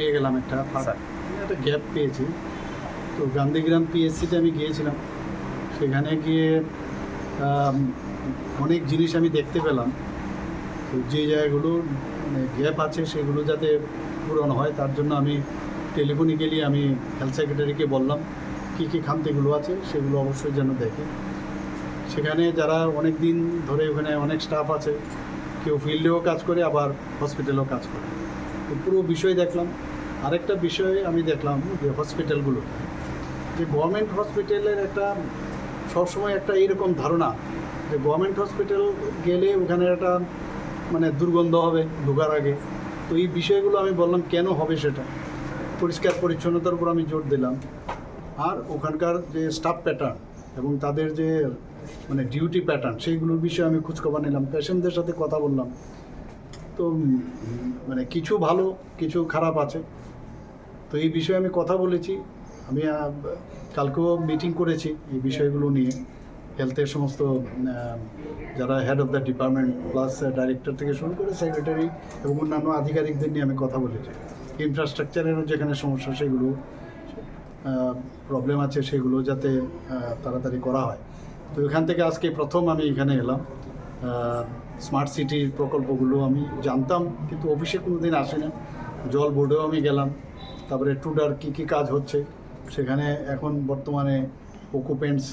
পেয়ে গেলাম একটা একটা গ্যাপ পেয়েছি। তো গান্ধীগ্রাম পিএসসিতে আমি গিয়েছিলাম। সেখানে গিয়ে অনেক জিনিস আমি দেখতে পেলাম। তো যে জায়গাগুলো মানে গ্যাপ আছে সেগুলো যাতে পূরণ হয় তার জন্য আমি টেলিফোনিক্যালি আমি হেলথ সেক্রেটারিকে বললাম কী কী খামতিগুলো আছে সেগুলো অবশ্যই যেন দেখে। সেখানে যারা অনেক দিন ধরে ওখানে অনেক স্টাফ আছে কেউ ফিল্ডেও কাজ করে আবার হসপিটালেও কাজ করে। পুরো বিষয় দেখলাম। আরেকটা বিষয় আমি দেখলাম যে হসপিটালগুলো যে গভর্নমেন্ট হসপিটালের একটা সবসময় একটা এইরকম ধারণা যে গভর্নমেন্ট হসপিটাল গেলে ওখানে একটা মানে দুর্গন্ধ হবে ঢোকার আগে। তো এই বিষয়গুলো আমি বললাম, কেন হবে সেটা? পরিষ্কার পরিচ্ছন্নতার উপর আমি জোর দিলাম। আর ওখানকার যে স্টাফ প্যাটার্ন এবং তাদের যে মানে ডিউটি প্যাটার্ন সেইগুলোর বিষয়ে আমি খোঁজখবর নিলাম। পেশেন্টদের সাথে কথা বললাম। তো মানে কিছু ভালো, কিছু খারাপ আছে। তো এই বিষয়ে আমি কথা বলেছি। আমি কালকেও মিটিং করেছি এই বিষয়গুলো নিয়ে। হেলথের সমস্ত যারা head of the department plus director থেকে শুরু করে সেক্রেটারি এবং অন্যান্য আধিকারিকদের নিয়ে আমি কথা বলেছি। ইনফ্রাস্ট্রাকচারেরও যেখানে সমস্যা, সেগুলো প্রবলেম আছে, সেগুলো যাতে তাড়াতাড়ি করা হয়। তো এখান থেকে আজকে প্রথম আমি এখানে এলাম। স্মার্ট সিটির প্রকল্পগুলো আমি জানতাম, কিন্তু অফিসে কোনো দিন আসি না জল বোর্ডেও আমি গেলাম। তারপরে টুডার কী কী কাজ হচ্ছে, সেখানে এখন বর্তমানে অকুপেন্টস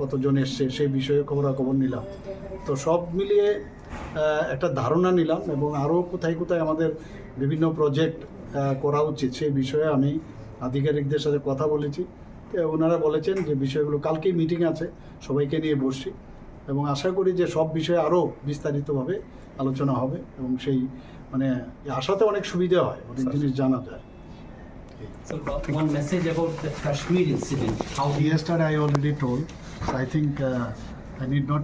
কতজন এসছে, সেই বিষয়ে খবরাখবর নিলাম। তো সব মিলিয়ে একটা ধারণা নিলাম এবং আরও কোথায় কোথায় আমাদের বিভিন্ন প্রজেক্ট করা উচিত, সেই বিষয়ে আমি আধিকারিকদের সাথে কথা বলেছি। ওনারা বলেছেন যে বিষয়গুলো, কালকেই মিটিং আছে, সবাইকে নিয়ে বসছি। এবং আশা করি যে সব বিষয়ে আরও বিস্তারিতভাবে আলোচনা হবে এবং সেই মানে আসাতে অনেক সুবিধা হয় অনেক জিনিস জানা যায়। Yesterday I already told, so I think uh, I need not